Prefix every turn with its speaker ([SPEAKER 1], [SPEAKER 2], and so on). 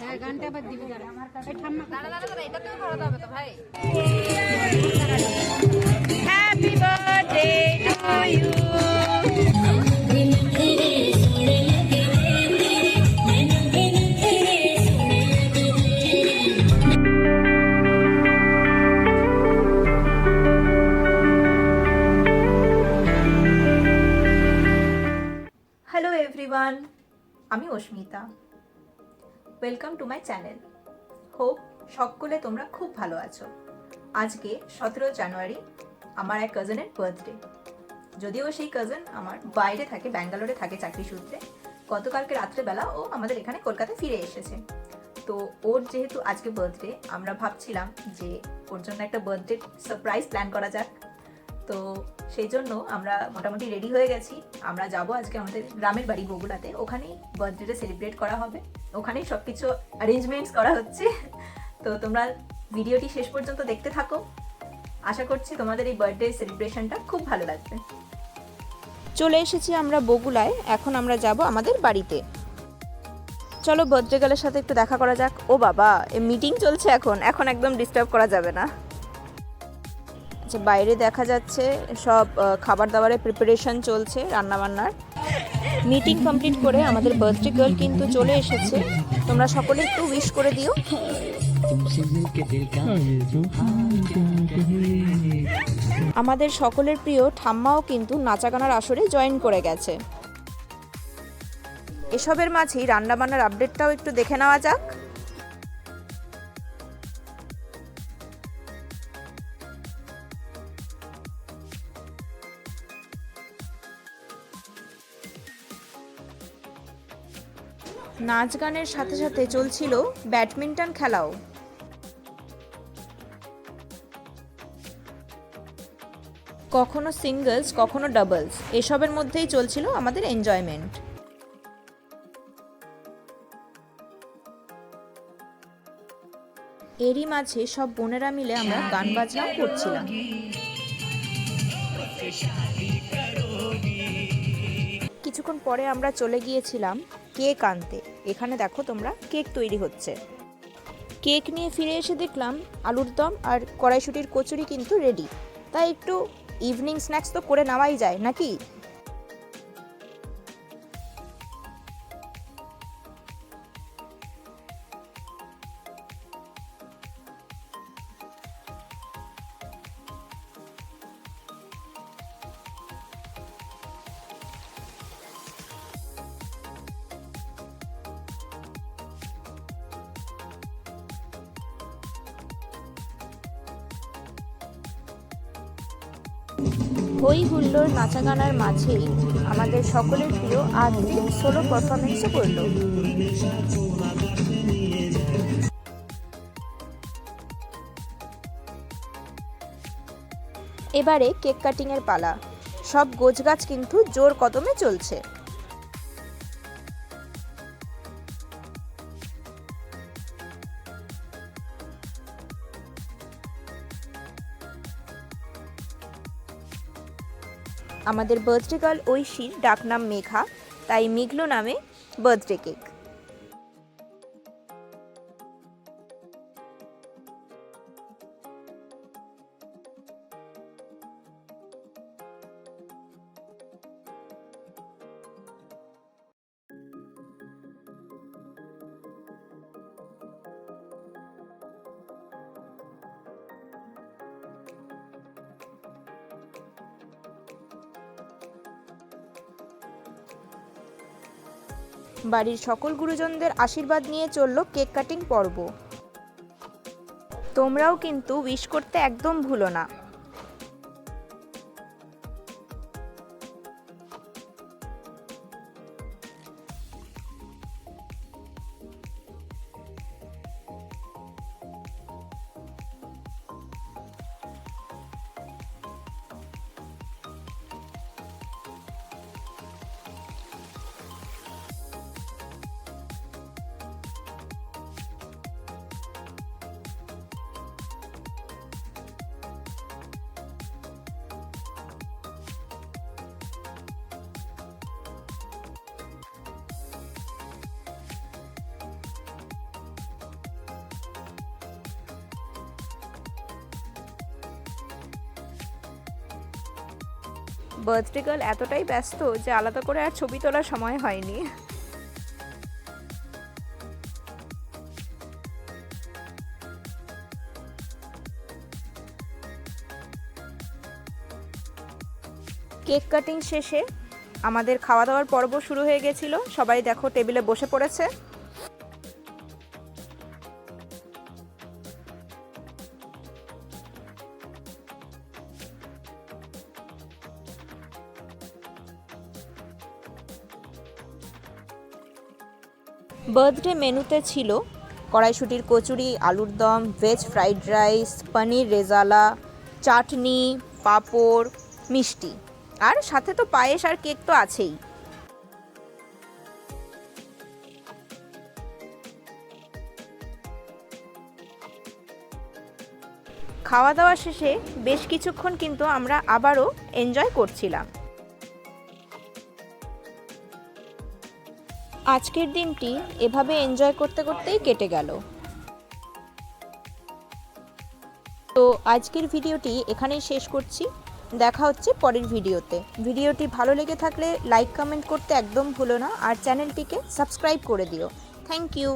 [SPEAKER 1] হ্যাঁ গানটা আবার দিবি দাঁড়া এই ঠাম্মা
[SPEAKER 2] দাঁড়া দাঁড়া দাঁড়া এটা তো ঘোরাতে হবে তো ভাই
[SPEAKER 3] happy birthday to you
[SPEAKER 4] hello everyone আমি অস্মিতা welcome to my channel hope সকলে তোমরা খুব ভালো আছো। আজকে সতেরো জানুয়ারি, আমার এক কাজনের বার্থডে যদিও সেই কাজন আমার বাইরে থাকে, ব্যাঙ্গালোরে থাকে চাকরি সূত্রে, গতকালকে রাত্রেবেলা ও আমাদের এখানে কলকাতায় ফিরে এসেছে। তো ওর যেহেতু আজকে বার্থডে আমরা ভাবছিলাম যে ওর জন্য একটা বার্থডে সারপ্রাইজ প্ল্যান করা যাক। তো সেই জন্য আমরা মোটামুটি রেডি হয়ে গেছি। আমরা যাব আজকে আমাদের গ্রামের বাড়ি বগুড়াতে। ওখানেই বার্থডেটা সেলিব্রেট করা হবে। ওখানেই সব কিছু অ্যারেঞ্জমেন্টস করা হচ্ছে। তো তোমরা ভিডিওটি শেষ পর্যন্ত দেখতে থাকো। আশা করছি তোমাদের এই বার্থডে সেলিব্রেশনটা খুব ভালো লাগবে।
[SPEAKER 3] চলে এসেছি আমরা বগুলায় এখন আমরা যাব আমাদের বাড়িতে। চলো বার্থডে গার্লের সাথে একটু দেখা করা যাক। ও বাবা, এ মিটিং চলছে এখন। এখন একদম ডিস্টার্ব করা যাবে না। যে বাইরে দেখা যাচ্ছে, সব খাবার দাবারের প্রিপারেশন চলছে, রান্নাবান্নার। মিটিং কমপ্লিট করে আমাদের বার্থডে গার্ল কিন্তু চলে এসেছে। তোমরা সকলে একটু উইশ করে দিও। আমাদের সকলের প্রিয় ঠাম্মাও কিন্তু নাচাগানার আসরে জয়েন করে গেছে। এসবের মাঝেই রান্নাবান্নার আপডেটটাও একটু দেখে নেওয়া যাক। নাচ গানের সাথে সাথে চলছিল ব্যাডমিন্টন খেলাও। কখনো সিঙ্গলস কখনো ডাবলস এসবের মধ্যেই চলছিল আমাদের এনজয়মেন্ট এরই মাঝে সব বোনেরা মিলে আমরা গান বাজনাও করছিলাম। কিছুক্ষণ পরে আমরা চলে গিয়েছিলাম কেক আনতে। এখানে দেখো তোমরা কেক তৈরি হচ্ছে। কেক নিয়ে ফিরে এসে দেখলাম আলুর দম আর কড়াইশুটির কচুরি কিন্তু রেডি তাই একটু ইভিনিং স্ন্যাক্স তো করে নেওয়াই যায়, নাকি? হই হুল্লোর নাচা গানার মাঝেই আমাদের সকলের প্রিয় আদ্রি সোলো পারফরমেন্সও করল এবারে কেক কাটিংয়ের পালা। সব গোছগাছ কিন্তু জোর কদমে চলছে। আমাদের বার্থডে গার্ল ঐশীর ডাকনাম মেঘা তাই মেঘলো নামে বার্থডে কেক বাড়ির সকল গুরুজনদের আশীর্বাদ নিয়ে চলল কেক কাটিং পর্ব। তোমরাও কিন্তু উইশ করতে একদম ভুলো না। বার্থডে গার্ল এতটাই ব্যস্ত যে আলাদা করে আর ছবি তোলার সময় হয়নি। কেক কাটিং শেষে আমাদের খাওয়া দাওয়ার পর্ব শুরু হয়ে গেছিল। সবাই দেখো টেবিলে বসে পড়েছে। বার্থডে মেনুতে ছিল কড়াইশুটির কচুরি, আলুর দম veg fried rice paneer rezala chutney, papad, মিষ্টি। আর সাথে তো পায়েস আর কেক তো আছেই। খাওয়া দাওয়া শেষে বেশ কিছুক্ষণ কিন্তু আমরা আবারও এনজয় করছিলাম। আজকের দিনটি এভাবে এনজয় করতে করতেই কেটে গেল। তো আজকের ভিডিওটি এখানেই শেষ করছি। দেখা হচ্ছে পরের ভিডিওতে। ভিডিওটি ভালো লেগে থাকলে লাইক কমেন্ট করতে একদম ভুলো না। আর চ্যানেলটিকে সাবস্ক্রাইব করে দিও। Thank you